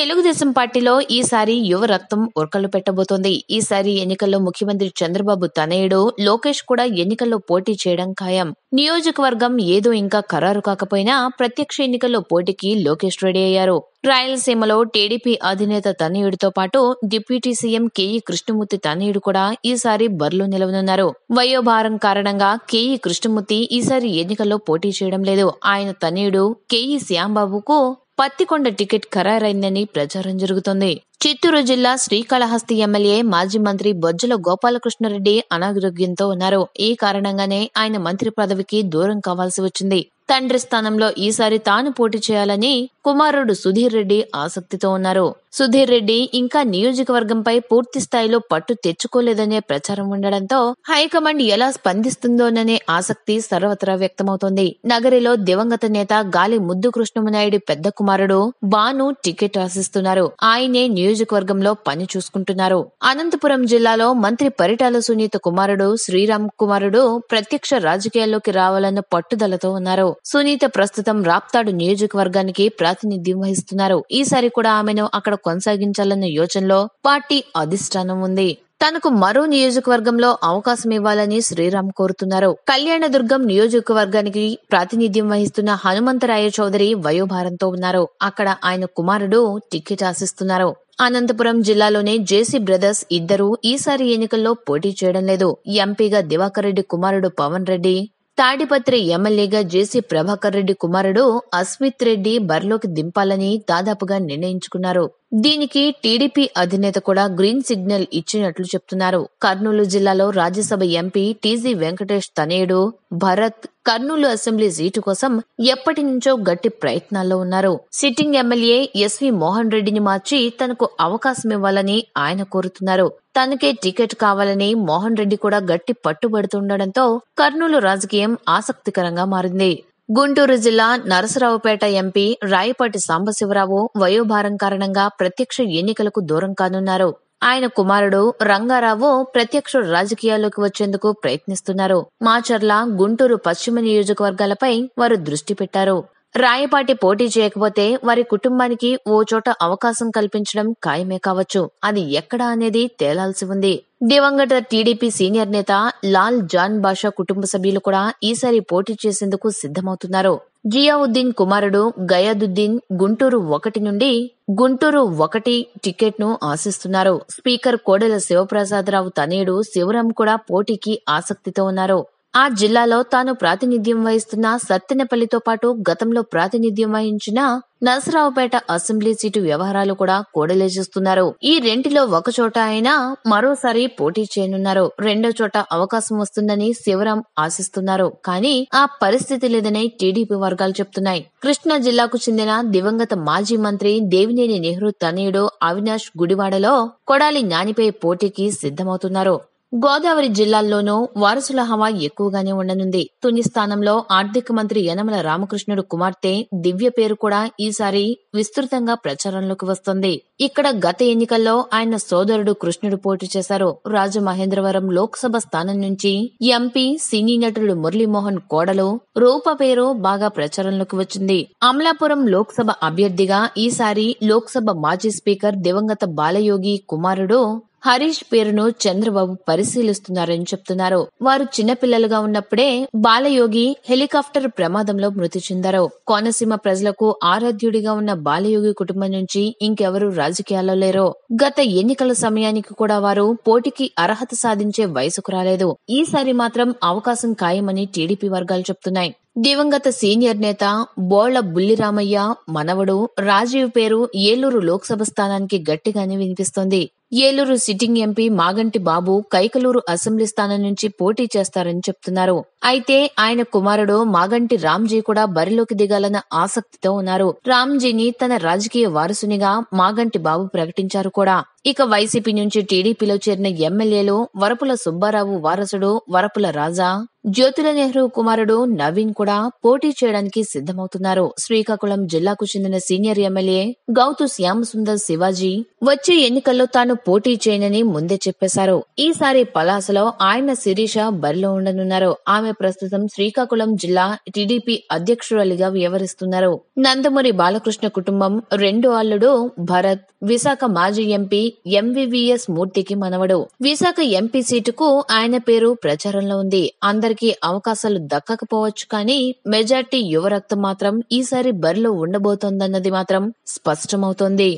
తెలుగుదేశం పార్టీలో ఈసారి యువ రక్తం ఉరకలు పెట్టబోతోంది. ఈసారి ఎన్నికల్లో ముఖ్యమంత్రి చంద్రబాబు తనయుడు లోకేష్ కూడా ఎన్నికల్లో పోటీ చేయడం ఖాయం. నియోజకవర్గం ఏదో ఇంకా ఖరారు కాకపోయినా ప్రత్యక్ష ఎన్నికల్లో పోటీకి లోకేష్ రెడీ అయ్యారు. రాయలసీమలో టీడీపీ అధినేత తనయుడితో పాటు డిప్యూటీ సీఎం కేఈ కృష్ణమూర్తి తనయుడు కూడా ఈసారి బరిలో నిలవనున్నారు. వయోభారం కారణంగా కేఈ కృష్ణమూర్తి ఈసారి ఎన్నికల్లో పోటీ చేయడం లేదు. ఆయన తనయుడు కేఈ శ్యాంబాబుకు పత్తికొండ టికెట్ ఖరారైందని ప్రచారం జరుగుతోంది. చిత్తూరు జిల్లా శ్రీకాళహస్తి ఎమ్మెల్యే మాజీ మంత్రి బొజ్జల గోపాలకృష్ణారెడ్డి అనారోగ్యంతో ఉన్నారు. ఈ కారణంగానే ఆయన మంత్రి పదవికి దూరం కావాల్సి వచ్చింది. తండ్రి స్థానంలో ఈసారి తాను పోటీ చేయాలని కుమారుడు సుధీర్ రెడ్డి ఆసక్తితో ఉన్నారు. సుధీర్ రెడ్డి ఇంకా నియోజకవర్గంపై పూర్తి స్థాయిలో పట్టు తెచ్చుకోలేదనే ప్రచారం ఉండడంతో హైకమాండ్ ఎలా స్పందిస్తుందోననే ఆసక్తి సర్వత్రా వ్యక్తమవుతోంది. నగరిలో దివంగత నేత గాలి ముద్దు కృష్ణమనాయుడు పెద్ద కుమారుడు బాను టికెట్ ఆశిస్తున్నారు. ఆయనే నియోజకవర్గంలో పని చూసుకుంటున్నారు. అనంతపురం జిల్లాలో మంత్రి పరిటాల సునీత కుమారుడు శ్రీరామ్ కుమారుడు ప్రత్యక్ష రాజకీయాల్లోకి రావాలన్న పట్టుదలతో ఉన్నారు. సునీత ప్రస్తుతం రాప్తాడు నియోజకవర్గానికి ప్రాతినిధ్యం వహిస్తున్నారు. ఈసారి కూడా ఆమెను అక్కడ కొనసాగించాలన్న యోచనలో పార్టీ అధిష్టానం ఉంది. తనకు మరో నియోజకవర్గంలో అవకాశం ఇవ్వాలని శ్రీరామ్ కోరుతున్నారు. కళ్యాణదుర్గం నియోజకవర్గానికి ప్రాతినిధ్యం వహిస్తున్న హనుమంతరాయ చౌదరి వయోభారంతో ఉన్నారు. అక్కడ ఆయన కుమారుడు టికెట్ ఆశిస్తున్నారు. అనంతపురం జిల్లాలోనే జేసీ బ్రదర్స్ ఇద్దరూ ఈసారి ఎన్నికల్లో పోటీ చేయడం లేదు. ఎంపీగా దివాకర్ రెడ్డి కుమారుడు పవన్ రెడ్డి తాడిపత్రి ఎమ్మెల్యేగా జేసీ ప్రభాకర్ రెడ్డి కుమారుడు అస్మిత్ రెడ్డి బరిలోకి దింపాలని దాదాపుగా నిర్ణయించుకున్నారు. దీనికి టీడీపీ అధినేత కూడా గ్రీన్ సిగ్నల్ ఇచ్చినట్లు చెప్తున్నారు. కర్నూలు జిల్లాలో రాజ్యసభ ఎంపీ టీజీ వెంకటేష్ తనేడు భరత్ కర్నూలు అసెంబ్లీ సీటు కోసం ఎప్పటి నుంచో గట్టి ప్రయత్నాల్లో ఉన్నారు. సిట్టింగ్ ఎమ్మెల్యే ఎస్వి మోహన్ రెడ్డిని మార్చి తనకు అవకాశం ఇవ్వాలని ఆయన కోరుతున్నారు. తనకే టికెట్ కావాలని మోహన్ రెడ్డి కూడా గట్టి పట్టుబడుతుండటంతో కర్నూలు రాజకీయం ఆసక్తికరంగా మారింది. గుంటూరు జిల్లా నరసరావుపేట ఎంపీ రాయపాటి సాంబశివరావు వయోభారం కారణంగా ప్రత్యక్ష ఎన్నికలకు దూరం కానున్నారు. ఆయన కుమారుడు రంగారావు ప్రత్యక్ష రాజకీయాల్లోకి వచ్చేందుకు ప్రయత్నిస్తున్నారు. మాచర్ల గుంటూరు పశ్చిమ నియోజకవర్గాలపై వారు దృష్టి పెట్టారు. రాయపాటి పోటీ చేయకపోతే వారి కుటుంబానికి ఓ చోట అవకాశం కల్పించడం ఖాయమే కావచ్చు. అది ఎక్కడ అనేది తేలాల్సి ఉంది. దివంగత టీడీపీ సీనియర్ నేత లాల్ జాన్ బాషా కుటుంబ సభ్యులు కూడా ఈసారి పోటీ చేసేందుకు సిద్ధమవుతున్నారు. జియావుద్దీన్ కుమారుడు గయాదుద్దీన్ గుంటూరు ఒకటి నుండి గుంటూరు ఒకటి టికెట్ను ఆశిస్తున్నారు. స్పీకర్ కోడెల శివప్రసాదరావు తనయుడు శివరాం కూడా పోటీకి ఆసక్తితో ఉన్నారు. ఆ జిల్లాలో తాను ప్రాతినిధ్యం వహిస్తున్న సత్తెనపల్లితో పాటు గతంలో ప్రాతినిధ్యం వహించిన నరసరావుపేట అసెంబ్లీ సీటు వ్యవహారాలు కూడా కోడలేజేస్తున్నారు. ఈ రెంటిలో ఒక చోట మరోసారి పోటీ చేయనున్నారు. రెండో చోట అవకాశం వస్తుందని శివరాం ఆశిస్తున్నారు. కానీ ఆ పరిస్థితి లేదని టీడీపీ వర్గాలు చెప్తున్నాయి. కృష్ణా జిల్లాకు చెందిన దివంగత మాజీ మంత్రి దేవినేని నెహ్రూ తనయుడు అవినాష్ గుడివాడలో కొడాలి నానిపై పోటీకి సిద్ధమవుతున్నారు. గోదావరి జిల్లాల్లోనూ వారసుల హవా ఎక్కువగానే ఉండనుంది. తుని స్థానంలో ఆర్థిక మంత్రి యనమల రామకృష్ణుడు కుమార్తె దివ్య పేరు కూడా ఈసారి విస్తృతంగా ప్రచారంలోకి వస్తుంది. ఇక్కడ గత ఎన్నికల్లో ఆయన సోదరుడు కృష్ణుడు పోటీ చేశారు. రాజమహేంద్రవరం లోక్సభ స్థానం నుంచి ఎంపీ సినీ నటుడు మురళీమోహన్ కోడలు రూప పేరు బాగా ప్రచారంలోకి వచ్చింది. అమలాపురం లోక్సభ అభ్యర్థిగా ఈసారి లోక్సభ మాజీ స్పీకర్ దివంగత బాలయోగి కుమారుడు హరీష్ పేరును చంద్రబాబు పరిశీలిస్తున్నారని చెప్తున్నారు. వారు చిన్నపిల్లలుగా ఉన్నప్పుడే బాలయోగి హెలికాప్టర్ ప్రమాదంలో మృతి చెందారు. కోనసీమ ప్రజలకు ఆరాధ్యుడిగా ఉన్న బాలయోగి కుటుంబం నుంచి ఇంకెవరు రాజకీయాల్లో లేరో. గత ఎన్నికల సమయానికి కూడా వారు పోటీకి అర్హత సాధించే వయసుకు రాలేదు. ఈసారి మాత్రం అవకాశం ఖాయమని టీడీపీ వర్గాలు చెప్తున్నాయి. దివంగత సీనియర్ నేత బోళ్ళ బుల్లిరామయ్య మనవడు రాజీవ్ పేరు ఏలూరు లోక్సభ స్థానానికి గట్టిగానే వినిపిస్తోంది. Eluru sitting MP Maganti Babu Kaikaluru assembly స్థానం నుంచి పోటీ చేస్తారని చెప్తున్నారు. అయితే ఆయన కుమారుడు మాగంటి రామ్జీ కూడా బరిలోకి దిగాలన్న ఆసక్తితో ఉన్నారు. రామ్జీని తన రాజకీయ వారసునిగా మాగంటి బాబు ప్రకటించారు కూడా. ఇక వైసీపీ నుంచి టీడీపీలో చేరిన ఎమ్మెల్యేలు వరపుల సుబ్బారావు వారసుడు వరపుల రాజా జ్యోతుల నెహ్రూ కుమారుడు నవీన్ కూడా పోటీ చేయడానికి సిద్ధమవుతున్నారు. శ్రీకాకుళం జిల్లాకు చెందిన సీనియర్ ఎమ్మెల్యే గౌతు శ్యామసుందర్ శివాజీ వచ్చే ఎన్నికల్లో తాను పోటీ చేయనని ముందే చెప్పేశారు. ఈసారి పలాసలో ఆయన శిరీష బరిలో ఉండనున్నారు. ఆమె ప్రస్తుతం శ్రీకాకుళం జిల్లా టీడీపీ అధ్యక్షురాలిగా వ్యవహరిస్తున్నారు. నందమూరి బాలకృష్ణ కుటుంబం రెండు అల్లుడు భరత్ విశాఖ మాజీ ఎంపీ ఎంవివిఎస్ మూర్తికి మనవడు. విశాఖ ఎంపీ సీటుకు ఆయన పేరు ప్రచారంలో ఉంది. వారికి అవకాశాలు దక్కకపోవచ్చు కానీ మెజార్టీ యువ రక్తం మాత్రం ఈసారి బరిలో ఉండబోతోందన్నది మాత్రం స్పష్టమవుతోంది.